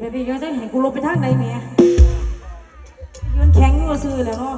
ไปพี่ก็ด้เห็นกูลงไปทางไหนแหม่ยืนแข็งกูซื้อแล้วเนาะ